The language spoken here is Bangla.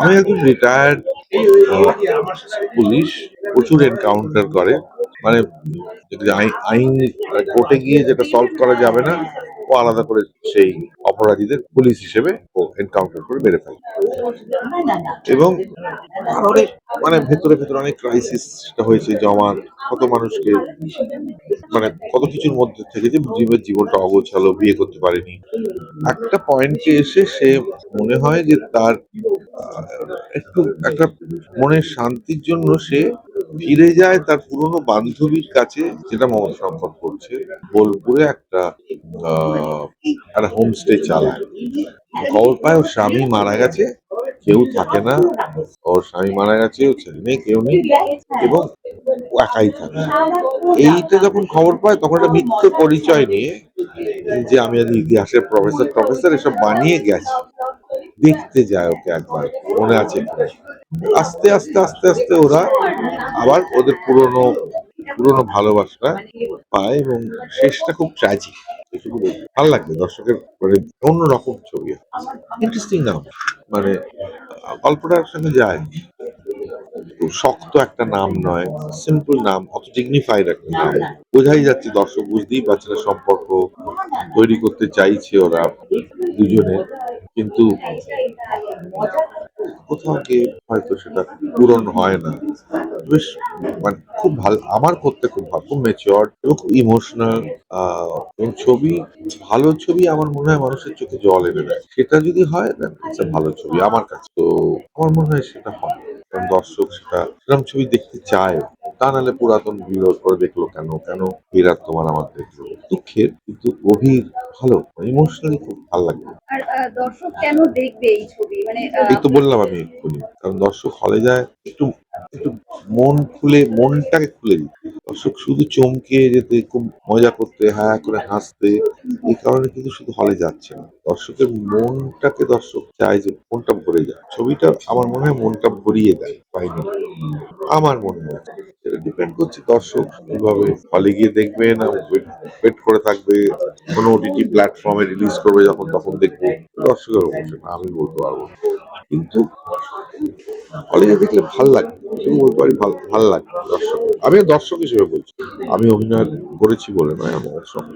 আমি একজন রিটায়ার্ড পুলিশ প্রচুর এনকাউন্টার করে। মানে আইন কোর্টে গিয়ে যেটা সলভ করা যাবে না, ও আলাদা করে সেই অপরাধীদের পুলিশ হিসেবে ও এনকাউন্টার করে মেরে ফেলে। এবং অনেক মানে ভেতরে ভেতরে অনেক ক্রাইসিস হয়েছে জমা কত মানুষকে মানে কত কিছুর মধ্যে থেকে যে জীবের জীবনটা অগোছালো, বিয়ে করতে পারেনি। একটা পয়েন্টে এসে সে মনে হয় যে তার একটু একটা মনের শান্তির জন্য সে ফিরে যায় তার পুরনো বান্ধবীর কাছে, যেটা মমতা শঙ্কর করছে বোলপুরে একটা একটা হোমস্টে চালায়। খবর পায়, ওর স্বামী মারা গেছে, কেউ থাকে না। ওর স্বামী মারা গেছে, ওর ছেলে নেই কেউ নেই, এবং একাই থাকে। এইটা যখন খবর পায়, তখন একটা মিথ্যে পরিচয় নিয়ে, যে আমি ইতিহাসের প্রফেসর প্রফেসর এসব বানিয়ে গেছি। দেখতে যায় ওকে একবার, মনে আছে। আস্তে আস্তে আস্তে আস্তে ওরা আবার ওদের পুরনো পুরনো ভালোবাসা পায় এবং শেষটা খুব ট্র্যাজিক ভালো লাগবে দর্শকের মানে অন্যরকম ছবি। ইন্টারেস্টিং নাম মানে গল্পটার সঙ্গে যায় খুব শক্ত একটা নাম নয় সিম্পল নাম, অত ডিগনিফাইড একটা নাম। বোঝাই যাচ্ছে দর্শক বুঝতেই পারছে না সম্পর্ক তৈরি করতে চাইছে ওরা দুজনে। কিন্তু কোথাও গিয়ে হয়তো সেটা পূরণ হয় না। বেশ মানে খুব ভালো আমার করতে খুব ভালো খুব মেচিওর এবং খুব ইমোশনাল এবং ছবি ভালো ছবি আমার মনে হয় মানুষের চোখে জল এনে দেয়। সেটা যদি হয় না ইটস ভালো ছবি আমার কাছে। তো আমার মনে হয় সেটা হয়। কারণ দর্শক সেটা সেরকম ছবি দেখতে চায়। তা নাহলে পুরাতন বিরোধ করে দেখল কেন? কেন এরা তোমার আমার দেখল? দুঃখের কিন্তু গভীর ভালো ইমোশনালি খুব ভালো আহ, দর্শক কেন দেখবে এই ছবি? মানে এই তো বললাম আমি এক্ষুনি কারণ দর্শক হলে যায়, একটু একটু মন খুলে, মনটাকে খুলে দিতে দর্শক, শুধু চমকে যেতে খুব মজা করতে হ্যাঁ করে হাসতে, এই কারণে কিন্তু শুধু হলে যাচ্ছে না। দর্শকের মনটাকে দর্শক চায় যে মনটা ভরে যায় ছবিটা আমার মনে হয় মনটা ভরিয়ে দেয় পাইনি আমার মনে হয়। সেটা ডিপেন্ড করছে দর্শক কীভাবে হলে গিয়ে দেখবে না ওয়েট করে থাকবে, কোনো ওটিটি প্ল্যাটফর্মে রিলিজ করবে যখন, তখন দেখব। দর্শকের সেটা আমি বলতে পারব। কিন্তু কলেজে দেখলে ভালো লাগে তুমি বলতে পারি ভালো লাগে দর্শক। আমি দর্শক হিসেবে বলছি। আমি অভিনয় করেছি বলে নয় আমার সঙ্গে